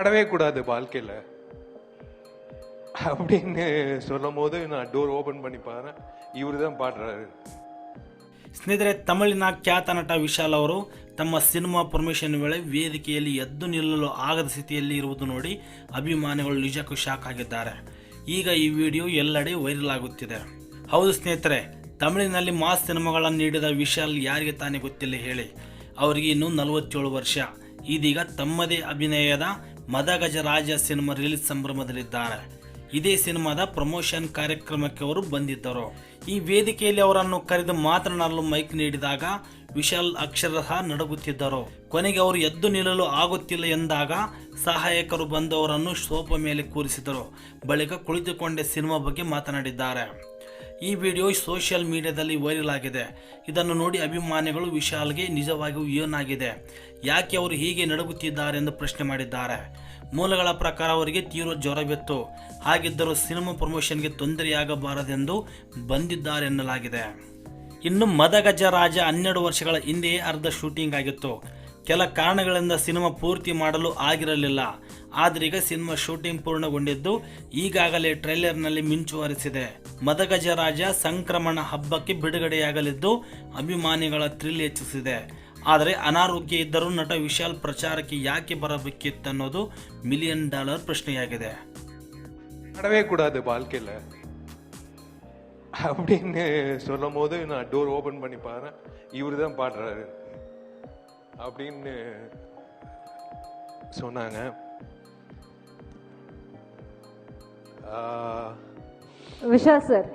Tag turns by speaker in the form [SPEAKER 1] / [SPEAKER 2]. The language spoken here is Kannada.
[SPEAKER 1] பாடவே கூடாது வாழ்க்கையில அப்படின்னு சொல்லும் போது நான் டோர் ஓபன் பண்ணி பாரு இவரு தான் பாடுறாரு
[SPEAKER 2] ಸ್ನೇಹಿತರೆ ತಮಿಳಿನ ಖ್ಯಾತ ನಟ ವಿಶಾಲ್ ಅವರು ತಮ್ಮ ಸಿನಿಮಾ ಪ್ರಮೋಷನ್ ವೇಳೆ ವೇದಿಕೆಯಲ್ಲಿ ಎದ್ದು ನಿಲ್ಲಲು ಆಗದ ಸ್ಥಿತಿಯಲ್ಲಿ ಇರುವುದು ನೋಡಿ ಅಭಿಮಾನಿಗಳು ನಿಜಕ್ಕೂ ಶಾಕ್ ಆಗಿದ್ದಾರೆ ಈಗ ಈ ವಿಡಿಯೋ ಎಲ್ಲೆಡೆ ವೈರಲ್ ಆಗುತ್ತಿದೆ ಹೌದು ಸ್ನೇಹಿತರೆ ತಮಿಳಿನಲ್ಲಿ ಮಾಸ್ ಸಿನಿಮಾಗಳನ್ನು ನೀಡಿದ ವಿಶಾಲ್ ಯಾರಿಗೆ ತಾನೇ ಗೊತ್ತಿಲ್ಲ ಹೇಳಿ ಅವರಿಗೆ ಇನ್ನೂ ನಲವತ್ತೇಳು ವರ್ಷ ಇದೀಗ ತಮ್ಮದೇ ಅಭಿನಯದ ಮದಗಜ ರಾಜ ಸಿನಿಮಾ ರಿಲೀಸ್ ಸಂಭ್ರಮದಲ್ಲಿದ್ದಾರೆ. ಇದೇ ಸಿನಿಮಾದ ಪ್ರಮೋಷನ್ ಕಾರ್ಯಕ್ರಮಕ್ಕೆ ಅವರು ಬಂದಿದ್ದರು. ಈ ವೇದಿಕೆಯಲ್ಲಿ ಅವರನ್ನು ಕರೆದು ಮಾತನಾಡಲು ಮೈಕ್ ನೀಡಿದಾಗ ವಿಶಾಲ್ ಅಕ್ಷರಶಃ ನಡುಗುತ್ತಿದ್ದರು. ಕೊನೆಗೆ ಅವರು ಎದ್ದು ನಿಲ್ಲಲು ಆಗುತ್ತಿಲ್ಲ ಎಂದಾಗ ಸಹಾಯಕರು ಬಂದು ಅವರನ್ನು ಮೇಲೆ ಕೂರಿಸಿದರು. ಬಳಿಕ ಕುಳಿತುಕೊಂಡೇ ಸಿನಿಮಾ ಬಗ್ಗೆ ಮಾತನಾಡಿದ್ದಾರೆ. ಈ ವಿಡಿಯೋ ಸೋಷಿಯಲ್ ಮೀಡಿಯಾದಲ್ಲಿ ವೈರಲ್ ಆಗಿದೆ. ಇದನ್ನು ನೋಡಿ ಅಭಿಮಾನಿಗಳು ವಿಶಾಲ್ಗೆ ನಿಜವಾಗಿಯೂ ಏನಾಗಿದೆ? ಯಾಕೆ ಅವರು ಹೀಗೆ ನಡುಗುತ್ತಿದ್ದಾರೆ ಎಂದು ಪ್ರಶ್ನೆ ಮಾಡಿದ್ದಾರೆ. ಮೂಲಗಳ ಪ್ರಕಾರ ಅವರಿಗೆ ತೀವ್ರ ಜ್ವರವಿತ್ತು. ಹಾಗಿದ್ದರೂ ಸಿನಿಮಾ ಪ್ರಮೋಷನ್ಗೆ ತೊಂದರೆಯಾಗಬಾರದೆಂದು ಬಂದಿದ್ದಾರೆ ಎನ್ನಲಾಗಿದೆ. ಇನ್ನು ಮದಗಜ ರಾಜ ಹನ್ನೆರಡು ವರ್ಷಗಳ ಹಿಂದೆಯೇ ಅರ್ಧ ಶೂಟಿಂಗ್ ಆಗಿತ್ತು. ಕೆಲ ಕಾರಣಗಳಿಂದ ಸಿನಿಮಾ ಪೂರ್ತಿ ಮಾಡಲು ಆಗಿರಲಿಲ್ಲ ಆದರೆ ಈಗ ಸಿನಿಮಾ ಶೂಟಿಂಗ್ ಪೂರ್ಣಗೊಂಡಿದ್ದು ಈಗಾಗಲೇ ಟ್ರೈಲರ್ನಲ್ಲಿ ಮಿಂಚು ಹರಿಸಿದೆ ಮದಗಜ ರಾಜ ಸಂಕ್ರಮಣ ಹಬ್ಬಕ್ಕೆ ಬಿಡುಗಡೆಯಾಗಲಿದ್ದು ಅಭಿಮಾನಿಗಳ ಥ್ರಿಲ್ ಹೆಚ್ಚಿಸಿದೆ ಆದರೆ ಅನಾರೋಗ್ಯ ಇದ್ದರೂ ನಟ ವಿಶಾಲ್ ಪ್ರಚಾರಕ್ಕೆ ಯಾಕೆ ಬರಬೇಕಿತ್ತನ್ನೋದು ಮಿಲಿಯನ್ ಡಾಲರ್ ಪ್ರಶ್ನೆಯಾಗಿದೆ
[SPEAKER 1] பாடவே கூடாது வாழ்க்கையில அப்படின்னு சொல்லும் போது நான் டோர் ஓபன் பண்ணி பாரு இவரு தான் பாடுறாரு அப்படின்னு சொன்னாங்க.
[SPEAKER 3] விஷா சார்